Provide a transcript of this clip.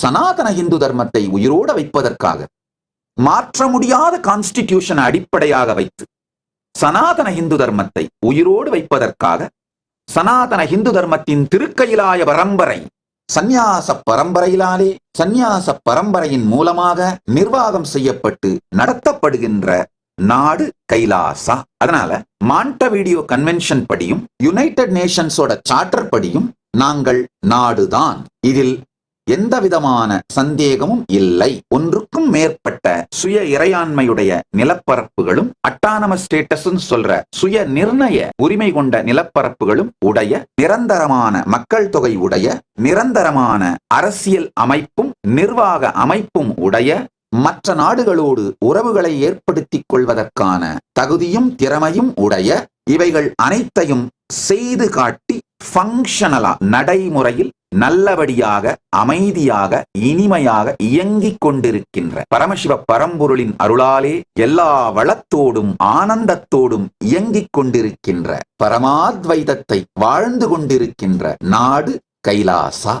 சனாதன இந்து தர்மத்தை உயிரோட வைப்பதற்காக மாற்ற முடியாத கான்ஸ்டிடியூஷன் அடிப்படையாக வைத்து சனாதன இந்து தர்மத்தை உயிரோடு வைப்பதற்காக சனாதன இந்து தர்மத்தின் திருக்கையிலாய பரம்பரை சந்நியாச பரம்பரையிலாலே சந்நியாச பரம்பரையின் மூலமாக நிர்வாகம் செய்யப்பட்டு நடத்தப்படுகின்ற நாடு கைலாசா. அதனால மாண்ட வீடியோ கன்வென்ஷன் படியும் யுனைடெட் நேஷன்ஸோட சார்ட்டர் படியும் நாங்கள் நாடுதான். இதில் எந்த விதமான சந்தேகமும் இல்லை. ஒன்றுக்கும் மேற்பட்ட சுய இறையாண்மையுடைய நிலப்பரப்புகளும் அட்டானமஸ் ஸ்டேட்டஸ் சொல்ற சுய நிர்ணய உரிமை கொண்ட நிலப்பரப்புகளும் உடைய நிரந்தரமான மக்கள் தொகை உடைய நிரந்தரமான அரசியல் அமைப்பும் நிர்வாக அமைப்பும் உடைய மற்ற நாடுகளோடு உறவுகளை ஏற்படுத்திக் கொள்வதற்கான தகுதியும் திறமையும் உடைய இவைகள் அனைத்தையும் செய்து காட்டி ஃபங்க்ஷனலா நடைமுறையில் நல்லபடியாக அமைதியாக இனிமையாக இயங்கிக் கொண்டிருக்கின்ற பரமசிவ பரம்பொருளின் அருளாலே எல்லா வளத்தோடும் ஆனந்தத்தோடும் இயங்கிக் கொண்டிருக்கின்ற பரமாத்வைதத்தை வாழ்ந்து கொண்டிருக்கின்ற நாடு கைலாசா.